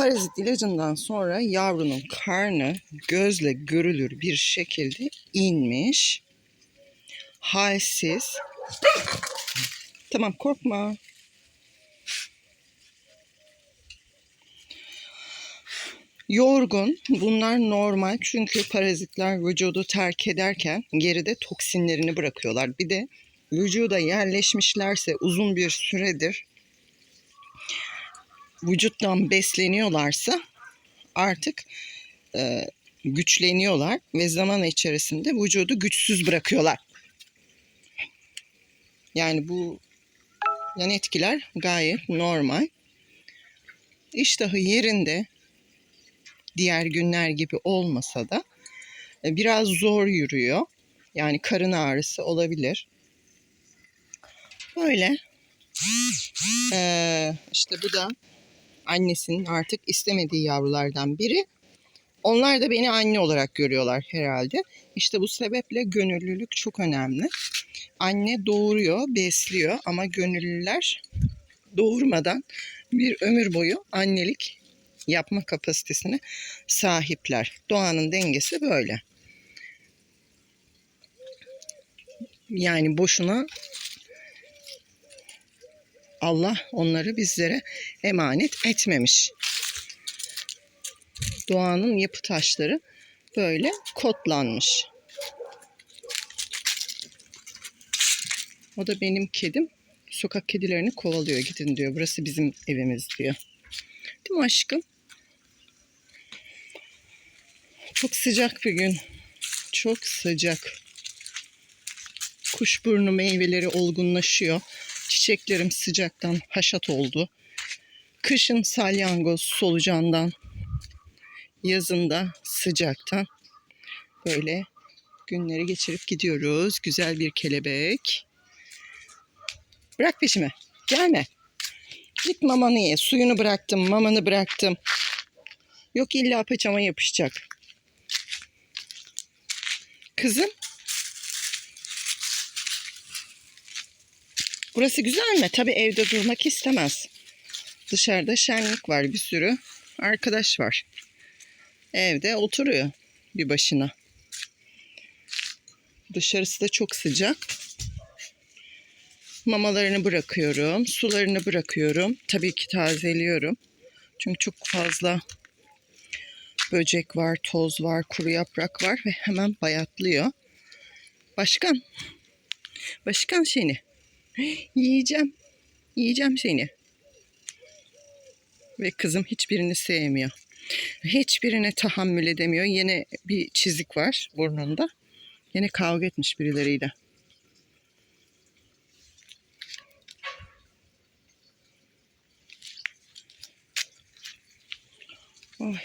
Parazit ilacından sonra yavrunun karnı gözle görülür bir şekilde inmiş. Halsiz. Tamam korkma. Yorgun. Bunlar normal çünkü parazitler vücudu terk ederken geride toksinlerini bırakıyorlar. Bir de vücuda yerleşmişlerse uzun bir süredir vücuttan besleniyorlarsa artık e, güçleniyorlar ve zaman içerisinde vücudu güçsüz bırakıyorlar. Yani bu yan etkiler gayet normal. İştahı yerinde diğer günler gibi olmasa da e, biraz zor yürüyor. Yani karın ağrısı olabilir. Böyle. Ee, işte bu da annesinin artık istemediği yavrulardan biri. Onlar da beni anne olarak görüyorlar herhalde. İşte bu sebeple gönüllülük çok önemli. Anne doğuruyor, besliyor ama gönüllüler doğurmadan bir ömür boyu annelik yapma kapasitesine sahipler. Doğanın dengesi böyle. Yani boşuna Allah onları bizlere emanet etmemiş. Doğanın yapı taşları böyle kodlanmış. O da benim kedim. Sokak kedilerini kovalıyor. Gidin diyor. Burası bizim evimiz diyor. Değil mi aşkım? Çok sıcak bir gün. Çok sıcak. Kuşburnu meyveleri olgunlaşıyor. Çiçeklerim sıcaktan haşat oldu. Kışın salyangoz solucandan, yazında sıcaktan böyle günleri geçirip gidiyoruz. Güzel bir kelebek. Bırak peşime. Gelme. Git mamanı ye. Suyunu bıraktım, mamanı bıraktım. Yok illa paçama yapışacak. Kızım. Burası güzel mi? Tabii evde durmak istemez. Dışarıda şenlik var bir sürü. Arkadaş var. Evde oturuyor bir başına. Dışarısı da çok sıcak. Mamalarını bırakıyorum. Sularını bırakıyorum. Tabii ki tazeliyorum. Çünkü çok fazla böcek var, toz var, kuru yaprak var ve hemen bayatlıyor. Başkan. Başkan seni. Yiyeceğim. Yiyeceğim seni. Ve kızım hiçbirini sevmiyor. Hiçbirine tahammül edemiyor. Yine bir çizik var burnunda. Yine kavga etmiş birileriyle. Oy.